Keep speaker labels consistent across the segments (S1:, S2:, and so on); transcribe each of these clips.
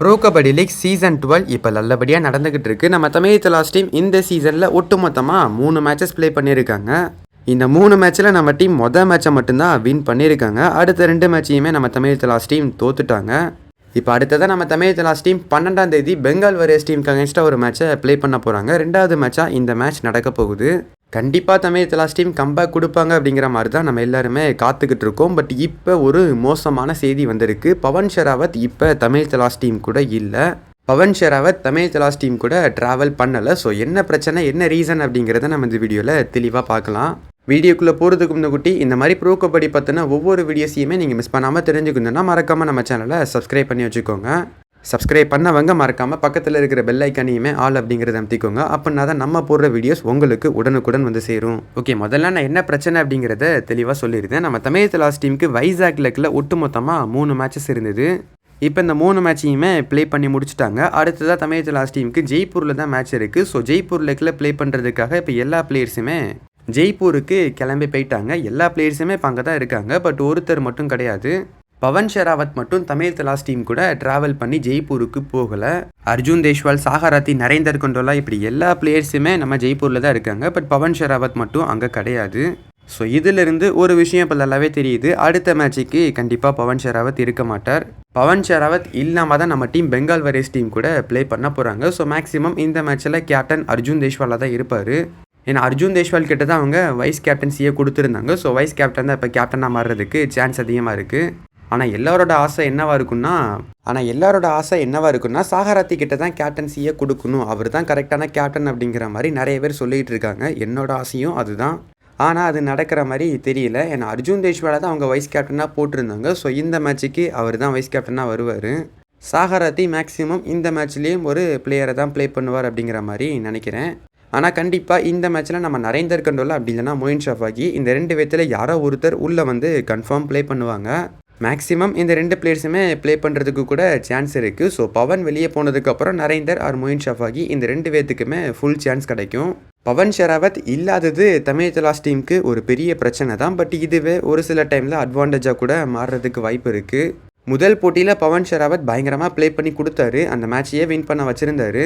S1: Pro kabaddi league season twelve இப்போ நல்லபடியாக நடந்துக்கிட்டு இருக்கு. நம்ம தமிழ் லாஸ்ட் டீம் இந்த சீசனில் ஒட்டுமொத்தமாக மூணு மேட்சஸ் ப்ளே பண்ணியிருக்காங்க. இந்த மூணு மேட்ச்சில் நம்ம டீம் மொதல் மேட்சை மட்டும்தான் வின் பண்ணியிருக்காங்க. அடுத்த ரெண்டு மேட்சையுமே நம்ம தமிழ் லாஸ்ட் டீம் தோத்துட்டாங்க. இப்போ அடுத்ததான் நம்ம தமிழ் லாஸ்ட் டீம் பன்னெண்டாம் தேதி பெங்கால் வரியர்ஸ் டீமுக்கு அகேன்ஸ்டாக ஒரு மேட்சை ப்ளே பண்ண போகிறாங்க ரெண்டாவது மேட்சாக இந்த மேட்ச் நடக்க போகுது. கண்டிப்பாக தமிழ் லாஸ்ட் டைம் கம்பேக் கொடுப்பாங்க அப்படிங்கிற மாதிரி தான் நம்ம எல்லாருமே காத்துக்கிட்டு இருக்கோம். பட் இப்போ ஒரு மோசமான செய்தி வந்திருக்கு. பவன் ஷெராவத் இப்போ தமிழ் லாஸ்ட் டீம் கூட இல்லை. பவன் ஷெராவத் தமிழ் லாஸ்ட் டீம் கூட ட்ராவல் பண்ணலை. ஸோ என்ன பிரச்சனை என்ன ரீசன் அப்படிங்கிறத நம்ம இந்த வீடியோவில் தெளிவாக பார்க்கலாம். வீடியோக்குள்ளே போகிறதுக்கு முன்னகுட்டி இந்த மாதிரி ப்ரோ கபடி பற்றின ஒவ்வொரு வீடியோஸையுமே நீங்கள் மிஸ் பண்ணாமல் தெரிஞ்சுக்கணுன்னா மறக்காமல் நம்ம சேனலை சப்ஸ்கிரைப் பண்ணி வச்சுக்கோங்க. சப்ஸ்கிரைப் பண்ணவங்க மறக்காமல் பக்கத்தில் இருக்கிற பெல் ஐக்கானையுமே ஆல் அப்படிங்கிறத அமுத்திக்கோங்க. அப்படின்னா தான் நம்ம போடுற வீடியோஸ் உங்களுக்கு உடனுக்குடன் வந்து சேரும். ஓகே முதல்ல நான் என்ன பிரச்சனை அப்படிங்கிறத தெளிவாக சொல்லியிருந்தேன் நம்ம தமிழ் லாஸ்ட் டீமுக்கு வைசாக் லெக்கில் ஒட்டுமொத்தமாக மூணு மேட்சஸ் இருந்தது. இப்போ இந்த மூணு மேட்சையுமே ப்ளே பண்ணி முடிச்சுட்டாங்க. அடுத்ததாக தமிழ் லாஸ்ட் டீமுக்கு ஜெய்ப்பூரில் தான் மேட்ச் இருக்குது ஸோ ஜெய்ப்பூர் லெக்கில் ப்ளே பண்ணுறதுக்காக இப்போ எல்லா பிளேயர்ஸுமே ஜெய்ப்பூருக்கு கிளம்பி போயிட்டாங்க. எல்லா பிளேயர்ஸுமே இப்போ அங்கே தான் இருக்காங்க. பட் ஒருத்தர் மட்டும் கிடையாது. பவன் ஷெராவத் மட்டும் தமிழ் தலாஸ் டீம் கூட டிராவல் பண்ணி ஜெய்ப்பூருக்கு போகலை. அர்ஜுன் தேஷ்வால் சாகராத்தி நரேந்தர் கொண்டோலா இப்படி எல்லா பிளேயர்ஸுமே நம்ம ஜெய்ப்பூரில் தான் இருக்காங்க. பட் பவன் ஷெராவத் மட்டும் அங்கே கிடையாது. ஸோ இதிலிருந்து ஒரு விஷயம் இப்போ நல்லாவே தெரியுது. அடுத்த மேட்சுக்கு கண்டிப்பாக பவன் ஷெராவத் இருக்க மாட்டார். பவன் ஷெராவத் இல்லாமல் தான் நம்ம டீம் பெங்கால் வரேஸ் டீம் கூட ப்ளே பண்ண போகிறாங்க ஸோ மேக்ஸிமம் இந்த மேட்ச்சில் கேப்டன் அர்ஜுன் தேஷ்வாலாக தான் இருப்பார். ஏன்னா அர்ஜுன் தேஷ்வால் கிட்ட தான் அவங்க வைஸ் கேப்டன்சியை கொடுத்துருந்தாங்க. ஸோ வைஸ் கேப்டன் தான் இப்போ கேப்டனாக மாறுறதுக்கு சான்ஸ் அதிகமாக இருக்குது ஆனால் எல்லாரோட ஆசை என்னவாக இருக்குன்னா ஆனால் எல்லாரோட ஆசை என்னவாக இருக்குன்னா சாகராத்தி கிட்ட தான் கேப்டன்சியை கொடுக்கணும். அவர் தான் கரெக்டான கேப்டன் அப்படிங்கிற மாதிரி நிறைய பேர் சொல்லிகிட்டு இருக்காங்க. என்னோட ஆசையும் அதுதான். ஆனால் அது நடக்கிற மாதிரி தெரியல. ஏன்னா அர்ஜுன் தேஷ்வாலை தான் அவங்க வைஸ் கேப்டனாக போட்டிருந்தாங்க. ஸோ இந்த மேட்ச்சுக்கு அவர் தான் வைஸ் கேப்டனாக வருவார். சாகராத்தி மேக்ஸிமம் இந்த மேட்ச்லேயும் ஒரு பிளேயரை தான் ப்ளே பண்ணுவார் அப்படிங்கிற மாதிரி நினைக்கிறேன். ஆனால் கண்டிப்பாக இந்த மேட்ச்சில் நம்ம நரேந்தர் கண்டோலா அப்படி இல்லைனா மொயின் ஷாஃபாகி இந்த ரெண்டு விதத்தில் யாரோ ஒருத்தர் உள்ளே வந்து கன்ஃபார்ம் ப்ளே பண்ணுவாங்க. மேக்ஸிமம் இந்த ரெண்டு பிளேயர்ஸுமே ப்ளே பண்ணுறதுக்கு கூட சான்ஸ் இருக்குது ஸோ பவன் வெளியே போனதுக்கப்புறம் நரேந்தர் ஆர் மொயின் ஷஃபாகி இந்த ரெண்டு பேர்த்துக்குமே ஃபுல் சான்ஸ் கிடைக்கும். பவன் ஷெராவத் இல்லாதது தமிழ் தலாஸ் டீமுக்கு ஒரு பெரிய பிரச்சனை தான். பட் இதுவே ஒரு சில டைமில் அட்வான்டேஜாக கூட மாறுறதுக்கு வாய்ப்பு இருக்குது முதல் போட்டியில் பவன் ஷெராவத் பயங்கரமாக ப்ளே பண்ணி கொடுத்தாரு. அந்த மேட்சையே வின் பண்ண வச்சுருந்தாரு.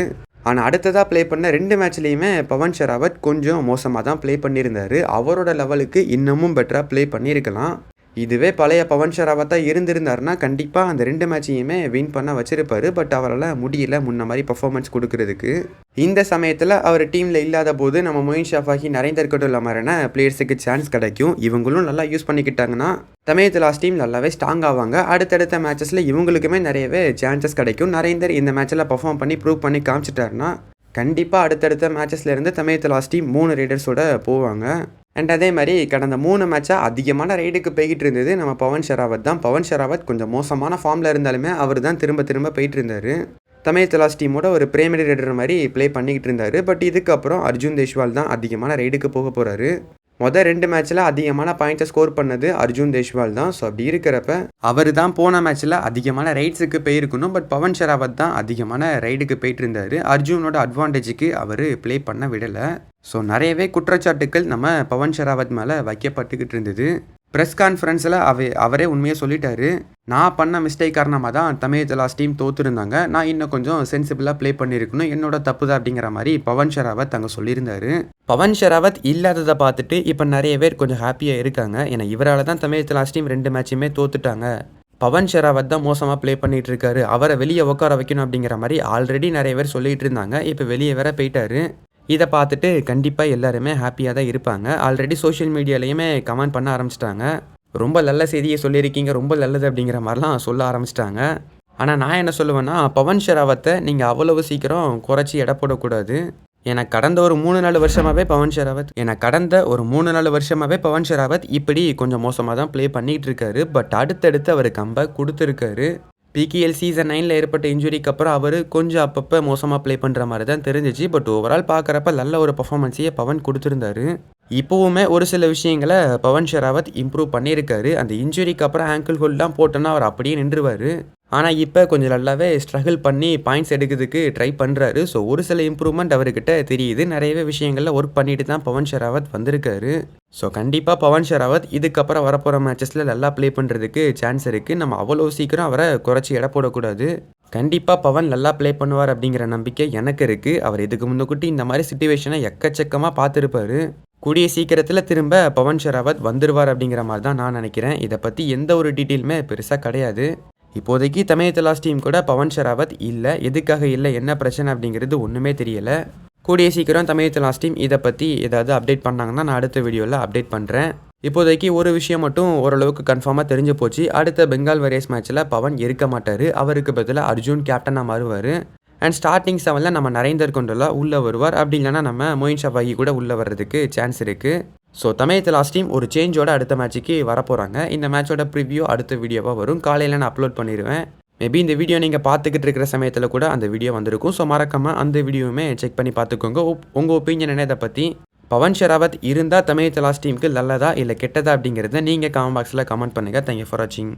S1: ஆனால் அடுத்ததாக ப்ளே பண்ண ரெண்டு மேட்ச்லேயுமே பவன் ஷெராவத் கொஞ்சம் மோசமாக தான் ப்ளே பண்ணியிருந்தாரு. அவரோட லெவலுக்கு இன்னமும் பெட்டராக ப்ளே பண்ணியிருக்கலாம். இதுவே பழைய பவன் ஷெராவத்தா இருந்திருந்தாருன்னா கண்டிப்பாக அந்த ரெண்டு மேட்சையுமே வின் பண்ண வச்சிருப்பாரு. பட் அவரால் முடியல முன்ன மாதிரி பர்ஃபார்மன்ஸ் கொடுக்கறதுக்கு. இந்த சமயத்தில் அவர் டீமில் இல்லாத போது நம்ம மொயின் ஷாஃபாகி நரேந்தர் கட்டுள்ள மாதிரியான பிளேயர்ஸுக்கு சான்ஸ் கிடைக்கும். இவங்களும் நல்லா யூஸ் பண்ணிக்கிட்டாங்கன்னா தமிழ் லாஸ்ட் டீம் நல்லாவே ஸ்ட்ராங் ஆவாங்க. அடுத்தடுத்த மேட்சஸில் இவங்களுக்குமே நிறையவே சான்சஸ் கிடைக்கும். நரேந்தர் இந்த மேட்ச்சில் பர்ஃபார்ம் பண்ணி ப்ரூவ் பண்ணி காமிச்சிட்டாருன்னா கண்டிப்பாக அடுத்தடுத்த மேட்சஸ்லேருந்து தமிழ் லாஸ்ட் டீம் மூணு ரைடர்ஸோட போவாங்க. அண்ட் அதே மாதிரி கடந்த மூணு மேட்சாக அதிகமான ரைடுக்கு போய்கிட்டு இருந்தது. நம்ம பவன் ஷெராவத் தான். பவன் ஷெராவத் கொஞ்சம் மோசமான ஃபார்மில் இருந்தாலுமே அவர் தான் திரும்ப திரும்ப போயிட்டு இருந்தார். தமிழ் தலாஸ் டீமோட ஒரு பிரைமரி ரைடர் மாதிரி ப்ளே பண்ணிக்கிட்டு இருந்தார். பட் இதுக்கப்புறம் அர்ஜுன் தேஷ்வால் தான் அதிகமான ரைடுக்கு போக போகிறாரு மொதல் ரெண்டு மேட்ச்சில் அதிகமான பாயிண்ட்ஸை ஸ்கோர் பண்ணது அர்ஜுன் தேஷ்வால் தான். ஸோ அப்படி இருக்கிறப்ப அவர் தான் போன மேட்ச்சில் அதிகமான ரைட்ஸுக்கு போயிருக்கணும். பட் பவன் ஷெராவத் தான் அதிகமான ரைடுக்கு போயிட்டு இருந்தார் அர்ஜுனோட அட்வான்டேஜுக்கு அவர் ப்ளே பண்ண விடலை. ஸோ நிறையவே குற்றச்சாட்டுக்கள் நம்ம பவன் ஷெராவத் மேலே வைக்கப்பட்டுக்கிட்டு இருந்தது. ப்ரெஸ் கான்ஃபரன்ஸில் அவ அவரே உண்மையாக சொல்லிட்டாரு. நான் பண்ண மிஸ்டேக் காரணமாக தான் தமிழ் தலாஸ் டீம் தோத்துருந்தாங்க. நான் இன்னும் கொஞ்சம் சென்சிபிளாக ப்ளே பண்ணியிருக்கணும் என்னோட தப்பு தான் அப்படிங்கிற மாதிரி பவன் ஷெராவத் அங்கே சொல்லியிருந்தாரு. பவன் ஷெராவத் இல்லாததை பார்த்துட்டு இப்போ நிறைய பேர் கொஞ்சம் ஹாப்பியாக இருக்காங்க. ஏன்னா இவரால் தான் தமிழ் லாஸ்ட் டீம் ரெண்டு மேட்சுமே தோத்துட்டாங்க. பவன் ஷெராவத் தான் மோசமாக ப்ளே பண்ணிகிட்டு இருக்காரு. அவரை வெளியே உட்கார வைக்கணும் அப்படிங்கிற மாதிரி ஆல்ரெடி நிறைய பேர் சொல்லிகிட்டு இருந்தாங்க. இப்போ வெளியே வேற போயிட்டாரு. இதை பார்த்துட்டு கண்டிப்பாக எல்லாருமே ஹாப்பியாக தான் இருப்பாங்க. ஆல்ரெடி சோஷியல் மீடியாலையுமே கமெண்ட் பண்ண ஆரம்பிச்சிட்டாங்க. ரொம்ப நல்ல செய்தியை சொல்லியிருக்கீங்க ரொம்ப நல்லது அப்படிங்கிற மாதிரிலாம் சொல்ல ஆரம்பிச்சிட்டாங்க. ஆனால் நான் என்ன சொல்லுவேன்னா பவன் ஷெராவத்தை நீங்கள் அவ்வளவு சீக்கிரம் குறைச்சி எடை போடக்கூடாது. ஏன்னா கடந்த ஒரு மூணு நாலு வருஷமாகவே பவன் ஷெராவத் ஏன்னா கடந்த ஒரு மூணு நாலு வருஷமாகவே பவன் ஷெராவத் இப்படி கொஞ்சம் மோசமாக தான் ப்ளே பண்ணிகிட்டு இருக்காரு. பட் அடுத்தடுத்து அவர் கம்பேக் கொடுத்துருக்காரு. பிகேஎல் சீசன் நைனில் ஏற்பட்ட இன்ஜுரிக்கு அப்புறம் அவர் கொஞ்சம் அப்பப்போ மோசமாக ப்ளே பண்ணுற மாதிரி தான் தெரிஞ்சிச்சு. பட் ஓவரால் பார்க்குறப்ப நல்ல ஒரு பர்ஃபார்மன்ஸையே பவன் கொடுத்துருந்தாரு. இப்போவுமே ஒரு சில விஷயங்களை பவன் ஷெராவத் இம்ப்ரூவ் பண்ணியிருக்காரு. அந்த இன்ஜுரிக்கு அப்புறம் ஆங்கிள் ஹோல்ட்லாம் போட்டோன்னா அவர் அப்படியே நின்றுவார். ஆனால் இப்போ கொஞ்சம் நல்லாவே ஸ்ட்ரகிள் பண்ணி பாயிண்ட்ஸ் எடுக்கிறதுக்கு ட்ரை பண்ணுறாரு ஸோ ஒரு சில இம்ப்ரூவ்மெண்ட் அவர்கிட்ட தெரியுது. நிறையவே விஷயங்களில் ஒர்க் பண்ணிட்டு தான் பவன் ஷெராவத் வந்திருக்காரு. ஸோ கண்டிப்பாக பவன் ஷெராவத் இதுக்கப்புறம் வரப்போகிற மேட்சஸில் நல்லா ப்ளே பண்ணுறதுக்கு சான்ஸ் இருக்குது நம்ம அவ்வளோ சீக்கிரம் அவரை குறைச்சி எடை போடக்கூடாது. கண்டிப்பாக பவன் நல்லா ப்ளே பண்ணுவார் அப்படிங்கிற நம்பிக்கை எனக்கு இருக்குது அவர் இதுக்கு முன்னக்கூட்டி இந்த மாதிரி சுச்சுவேஷனை எக்கச்சக்கமாக பார்த்துருப்பாரு. கூடிய சீக்கிரத்தில் திரும்ப பவன் ஷெராவத் வந்துடுவார் அப்படிங்கிற மாதிரி தான் நான் நினைக்கிறேன். இதை பற்றி எந்த ஒரு டீட்டெயிலுமே பெருசாக கிடையாது. இப்போதைக்கு தமிழ் டீம் கூட பவன் ஷராவத் இல்லை. எதுக்காக இல்லை? என்ன பிரச்சனை அப்படிங்கிறது ஒன்றுமே தெரியலை. கூடிய சீக்கிரம் தமிழ் டீம் இதை பற்றி ஏதாவது அப்டேட் பண்ணாங்கன்னா நான் அடுத்த வீடியோவில் அப்டேட் பண்ணுறேன் இப்போதைக்கு ஒரு விஷயம் மட்டும் ஓரளவுக்கு கன்ஃபார்மாக தெரிஞ்சு போச்சு. அடுத்த பெங்கால் வரியஸ் மேட்ச்சில் பவன் இருக்க மாட்டார். அவருக்கு பதிலாக அர்ஜுன் கேப்டனாக மாறுவார். அண்ட் ஸ்டார்டிங் செவனில் நம்ம நரேந்தர் கொண்டோலா உள்ளே வருவார். அப்படி இல்லைனா நம்ம மொயின் ஷபாகி கூட உள்ளே வர்றதுக்கு சான்ஸ் இருக்குது ஸோ தமிழ் லாஸ்ட் டீம் ஒரு சேஞ்சோட அடுத்த மேட்ச்சுக்கு வரப்போகிறாங்க இந்த மேட்சோட ப்ரிவ்யூ அடுத்த வீடியோவாக வரும். காலையில் நான் அப்லோட் பண்ணிடுவேன் மேபி இந்த வீடியோ நீங்கள் பார்த்துக்கிட்டு இருக்கிற சமயத்தில் கூட அந்த வீடியோ வந்திருக்கும். ஸோ மறக்காமல் அந்த வீடியோவுமே செக் பண்ணி பார்த்துக்கோங்க. உங்கள் ஒப்பீனியன் என்ன? இதை பற்றி பவன் ஷெராவத் இருந்தால் தமிழ் லாஸ்ட் டீமுக்கு நல்லதா இல்லை கெட்டதா அப்படிங்கிறத நீங்கள் கமெண்ட் பாக்ஸில் கமெண்ட் பண்ணுங்கள் தேங்க்யூ ஃபார் வாட்சிங்